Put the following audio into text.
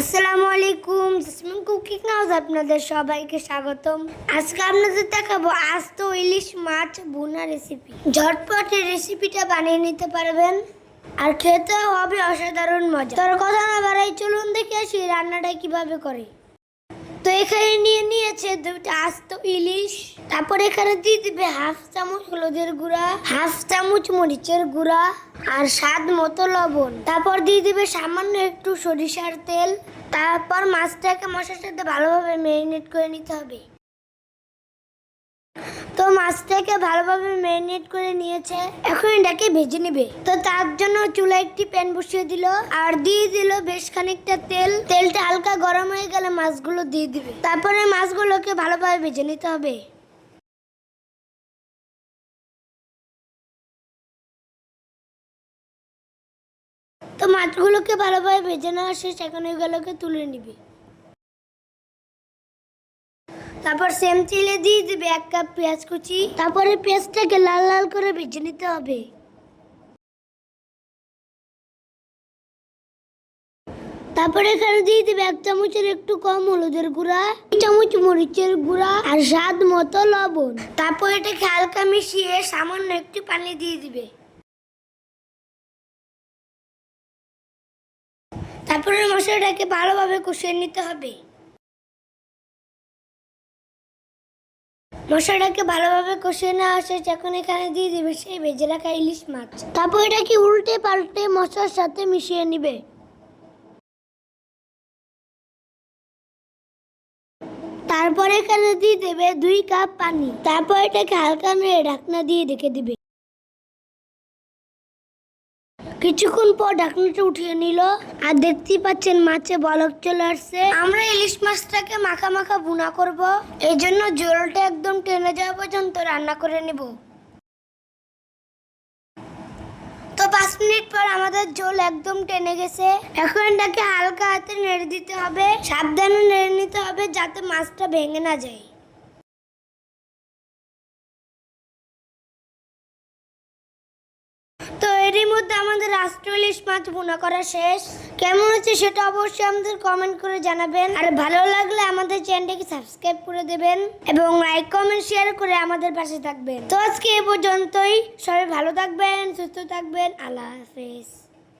আসসালামু আলাইকুম। Jasmine cooking house আপনাদের সবাইকে স্বাগতম। আজকে আপনাদের দেখাবো আস্ত ইলিশ মাছ ভুনা রেসিপি ঝটপট রেসিপিটা বানিয়ে নিতে পারবেন। আর খেতে হবে অসাধারণ মজা। তোর কথা না বাড়াই চলুন দেখে আসি রান্নাটা কীভাবে করে। তো এখানে নিয়ে নিয়েছে দুটো আস্ত ইলিশ। তারপর এখানে দিয়ে দিবে হাফ চামচ হলুদের গুঁড়া, হাফ চামচ মরিচের গুঁড়া আর স্বাদ মতো লবণ। তারপর দিয়ে দিবে সামান্য একটু সরিষার তেল। তারপর মাছটাকে মশলার সাথে ভালোভাবে ম্যারিনেট করে নিতে হবে। তো মাছটাকে ভালোভাবে ম্যারিনেট করে নিয়েছে। এখন এটাকে ভেজে নেবে। তো তার জন্য চুলা একটি প্যান বসিয়ে দিল আর দিয়ে দিল বেশ খানিকটা তেল। তেলটা হালকা গরম হয়ে গেলে মাছগুলো দিয়ে দিবে। তারপরে মাছগুলোকে ভালোভাবে ভেজে নিতে হবে। তো মাছগুলোকে ভালোভাবে ভেজে নেওয়া শেষ, এখন ওইগুলোকে তুলে নিবে। তারপর সেম তেলে দিয়ে দিবে এক কাপ পেঁয়াজ কুচি। তারপরে পেঁয়াজটাকে লাল লাল করে ভেজে নিতে হবে। তারপরে এখানে দিয়ে দিবে এক চামচের একটু কম হলুদের গুঁড়া চামচ মরিচের গুঁড়া আর স্বাদ মতো লবণ। তারপর এটাকে হালকা মিশিয়ে সামান্য একটু পানি দিয়ে দিবে। তারপরে মশলাটাকে ভালোভাবে কষিয়ে নিতে হবে। মশলাটাকে ভালোভাবে কষিয়ে নেওয়া শেষ এখন এখানে দিয়ে দিবে সেই ভেজে রাখা ইলিশ মাছ। তারপর এটাকে উল্টে পাল্টে মশলার সাথে মিশিয়ে নিবে। তারপর এখানে দিয়ে দেবে দুই কাপ পানি। তারপর এটাকে হালকা নেড়ে ঢাকনা দিয়ে রেখে দিবে। কিছুক্ষণ পর ঢাকনাটা উঠিয়ে নিল। আর দেখতেই পাচ্ছেন মাছে বলক চলে আসছে। আমরা ইলিশ মাছটাকে মাখা মাখা ভুনা করব। এই জন্য জলটা একদম টেনে যাওয়া পর্যন্ত রান্না করে নিব। তো পাঁচ মিনিট পর আমাদের ঝোল একদম টেনে গেছে। এখন এটাকে হালকা হাতে নেড়ে দিতে হবে। সাবধানে নেড়ে নিতে হবে যাতে মাছটা ভেঙে না যায়। এরই মধ্যে আমাদের আটচল্লিশ মাছ ভুনা করা শেষ। কেমন হচ্ছে সেটা অবশ্যই আমাদের কমেন্ট করে জানাবেন। আর ভালো লাগলে আমাদের চ্যানেলটাকে সাবস্ক্রাইব করে দেবেন এবং লাইক কমেন্ট শেয়ার করে আমাদের পাশে থাকবেন। তো আজকে এ পর্যন্তই। সবাই ভালো থাকবেন, সুস্থ থাকবেন। আল্লাহ হাফেজ।